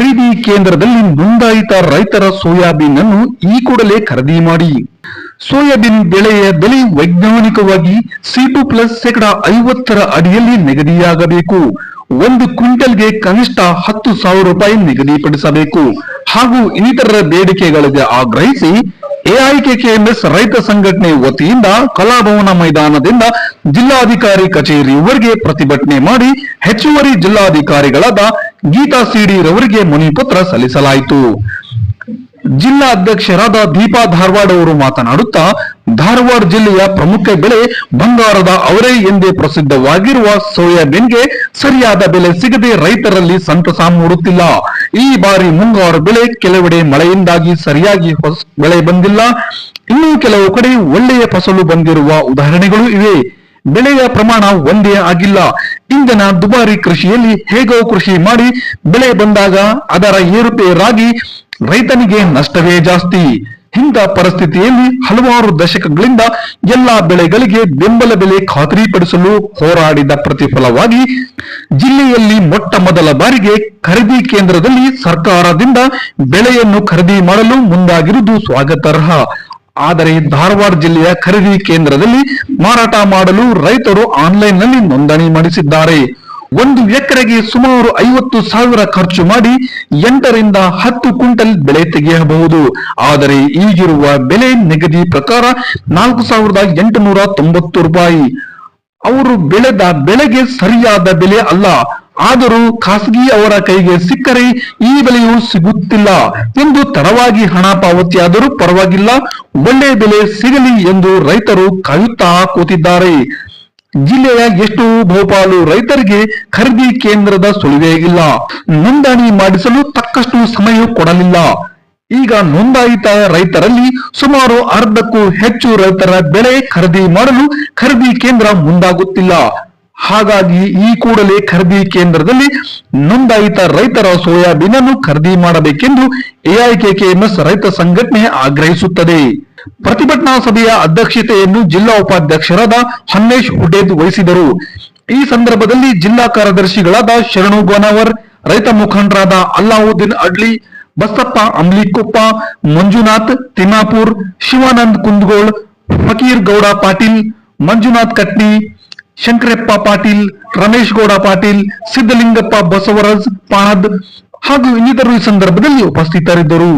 ಖರೀದಿ ಕೇಂದ್ರದಲ್ಲಿ ನೋಂದಾಯಿತ ರೈತರ ಸೋಯಾಬೀನ್ ಅನ್ನು ಈ ಕೂಡಲೇ ಖರೀದಿ ಮಾಡಿ. ಸೋಯಾಬೀನ್ ಬೆಳೆಯ ಬೆಲೆ ವೈಜ್ಞಾನಿಕವಾಗಿ ಸಿ2 ಪ್ಲಸ್ ಶೇಕಡ ಐವತ್ತರ ಅಡಿಯಲ್ಲಿ ನಿಗದಿಯಾಗಬೇಕು. ಒಂದು ಕ್ವಿಂಟಲ್ಗೆ ಕನಿಷ್ಠ ಹತ್ತು ಸಾವಿರ ರೂಪಾಯಿ ನಿಗದಿಪಡಿಸಬೇಕು. ಹಾಗೂ ಇನ್ನಿತರ ಬೇಡಿಕೆಗಳಿಗೆ ಆಗ್ರಹಿಸಿ ಎಐಕೆಕೆಎಂಎಸ್ ರೈತ ಸಂಘಟನೆ ವತಿಯಿಂದ ಕಲಾಭವನ ಮೈದಾನದಿಂದ ಜಿಲ್ಲಾಧಿಕಾರಿ ಕಚೇರಿವರೆಗೆ ಪ್ರತಿಭಟನೆ ಮಾಡಿ ಹೆಚ್ಚುವರಿ ಜಿಲ್ಲಾಧಿಕಾರಿಗಳಾದ ಗೀತಾ ಸಿಡಿ ರವರಿಗೆ ಮನವಿ ಪತ್ರ ಸಲ್ಲಿಸಲಾಯಿತು. ಜಿಲ್ಲಾ ಅಧ್ಯಕ್ಷರಾದ ದೀಪಾ ಧಾರವಾಡ ಅವರು ಮಾತನಾಡುತ್ತಾ, ಧಾರವಾಡ ಜಿಲ್ಲೆಯ ಪ್ರಮುಖ ಬೆಳೆ ಬಂಗಾರದ ಅವರೇ ಎಂದೇ ಪ್ರಸಿದ್ಧವಾಗಿರುವ ಸೋಯಾಬೀನ್ಗೆ ಸರಿಯಾದ ಬೆಲೆ ಸಿಗದೆ ರೈತರಲ್ಲಿ ಸಂತಸ ಮೂಡುತ್ತಿಲ್ಲ. ಈ ಬಾರಿ ಮುಂಗಾರು ಬೆಳೆ ಕೆಲವೆಡೆ ಮಳೆಯಿಂದಾಗಿ ಸರಿಯಾಗಿ ಬೆಳೆ ಬಂದಿಲ್ಲ. ಇನ್ನೂ ಕೆಲವು ಕಡೆ ಒಳ್ಳೆಯ ಫಸಲು ಬಂದಿರುವ ಉದಾಹರಣೆಗಳು ಇವೆ. ಬೆಳೆಯ ಪ್ರಮಾಣ ಒಂದೇ ಆಗಿಲ್ಲ. ಇಂದಿನ ದುಬಾರಿ ಕೃಷಿಯಲ್ಲಿ ಹೇಗೋ ಕೃಷಿ ಮಾಡಿ ಬೆಳೆ ಬಂದಾಗ ಅದರ ಏರುಪೇರಾಗಿ ರೈತನಿಗೆ ನಷ್ಟವೇ ಜಾಸ್ತಿ. ಇಂಥ ಪರಿಸ್ಥಿತಿಯಲ್ಲಿ ಹಲವಾರು ದಶಕಗಳಿಂದ ಎಲ್ಲಾ ಬೆಳೆಗಳಿಗೆ ಬೆಂಬಲ ಬೆಲೆ ಖಾತ್ರಿಪಡಿಸಲು ಹೋರಾಡಿದ ಪ್ರತಿಫಲವಾಗಿ ಜಿಲ್ಲೆಯಲ್ಲಿ ಮೊಟ್ಟ ಮೊದಲ ಬಾರಿಗೆ ಖರೀದಿ ಕೇಂದ್ರದಲ್ಲಿ ಸರ್ಕಾರದಿಂದ ಬೆಳೆಯನ್ನು ಖರೀದಿ ಮಾಡಲು ಮುಂದಾಗಿರುವುದು ಸ್ವಾಗತಾರ್ಹ. ಆದರೆ ಧಾರವಾಡ ಜಿಲ್ಲೆಯ ಖರೀದಿ ಕೇಂದ್ರದಲ್ಲಿ ಮಾರಾಟ ಮಾಡಲು ರೈತರು ಆನ್ಲೈನ್ನಲ್ಲಿ ನೋಂದಣಿ ಮಾಡಿಸಿದ್ದಾರೆ. ಒಂದು ಎಕರೆಗೆ ಸುಮಾರು ಐವತ್ತು ಸಾವಿರ ಖರ್ಚು ಮಾಡಿ ಎಂಟರಿಂದ ಹತ್ತು ಕ್ವಿಂಟಲ್ ಬೆಳೆ ತೆಗೆಯಬಹುದು. ಆದರೆ ಈಗಿರುವ ಬೆಲೆ ನಿಗದಿ ಪ್ರಕಾರ ನಾಲ್ಕು ಸಾವಿರದ ಎಂಟುನೂರ ತೊಂಬತ್ತು ರೂಪಾಯಿ. ಅವರು ಬೆಳೆದ ಬೆಳೆಗೆ ಸರಿಯಾದ ಬೆಲೆ ಅಲ್ಲ. ಆದರೂ ಖಾಸಗಿ ಅವರ ಕೈಗೆ ಸಿಕ್ಕರೆ ಈ ಬೆಲೆಯು ಸಿಗುತ್ತಿಲ್ಲ. ಎಂದು ತಡವಾಗಿ ಹಣ ಪಾವತಿಯಾದರೂ ಪರವಾಗಿಲ್ಲ. ಒಳ್ಳೆ ಬೆಲೆ ಸಿಗಲಿ ಎಂದು ರೈತರು ಕಾಯುತ್ತಾ ಕೂತಿದ್ದಾರೆ. ಜಿಲ್ಲೆಯ ಎಷ್ಟು ಬಹುಪಾಲು ರೈತರಿಗೆ ಖರೀದಿ ಕೇಂದ್ರದ ಸುಳಿವೇ ಇಲ್ಲ. ನೋಂದಣಿ ಮಾಡಿಸಲು ತಕ್ಕಷ್ಟು ಸಮಯ ಕೊಡಲಿಲ್ಲ. ಈಗ ನೋಂದಾಯಿತ ರೈತರಲ್ಲಿ ಸುಮಾರು ಅರ್ಧಕ್ಕೂ ಹೆಚ್ಚು ರೈತರ ಬೆಳೆ ಖರೀದಿ ಮಾಡಲು ಖರೀದಿ ಕೇಂದ್ರ ಮುಂದಾಗುತ್ತಿಲ್ಲ. ಹಾಗಾಗಿ ಈ ಕೂಡಲೇ ಖರೀದಿ ಕೇಂದ್ರದಲ್ಲಿ ನೋಂದಾಯಿತ ರೈತರ ಸೋಯಾಬೀನ್ ಅನ್ನು ಖರೀದಿ ಮಾಡಬೇಕೆಂದು ಎಐಕೆಕೆಎಂಎಸ್ ರೈತ ಸಂಘಟನೆ ಆಗ್ರಹಿಸುತ್ತದೆ. ಪ್ರತಿಭಟನಾ ಸಭೆಯ ಅಧ್ಯಕ್ಷತೆಯನ್ನು ಜಿಲ್ಲಾ ಉಪಾಧ್ಯಕ್ಷರಾದ ಹನ್ನೇಶ್ ಹುಡೇದ್ ವಹಿಸಿದರು. ಈ ಸಂದರ್ಭದಲ್ಲಿ ಜಿಲ್ಲಾ ಕಾರ್ಯದರ್ಶಿಗಳಾದ ಶರಣು ಗೋನಾವರ್, ರೈತ ಮುಖಂಡರಾದ ಅಲ್ಲಾವುದ್ದೀನ್ ಅಡ್ಲಿ ಬಸಪ್ಪ, ಅಂಬ್ಲಿಕೊಪ್ಪ, ಮಂಜುನಾಥ್, ತಿಮ್ಮಾಪುರ್, ಶಿವಾನಂದ್ ಕುಂದಗೋಳ್, ಫಕೀರ್ ಗೌಡ ಪಾಟೀಲ್, ಮಂಜುನಾಥ್ ಕಟ್ನಿ, ಶಂಕರಪ್ಪ ಪಾಟೀಲ್, ರಮೇಶ್ ಗೌಡ ಪಾಟೀಲ್ ಸಿದ್ದಲಿಂಗಪ್ಪ ಬಸವರಾಜ್ ಪಾಣದ್ ಹಾಗೂ ಇನ್ನಿತರರು ಈ ಸಂದರ್ಭದಲ್ಲಿ ಉಪಸ್ಥಿತರಿದ್ದರು.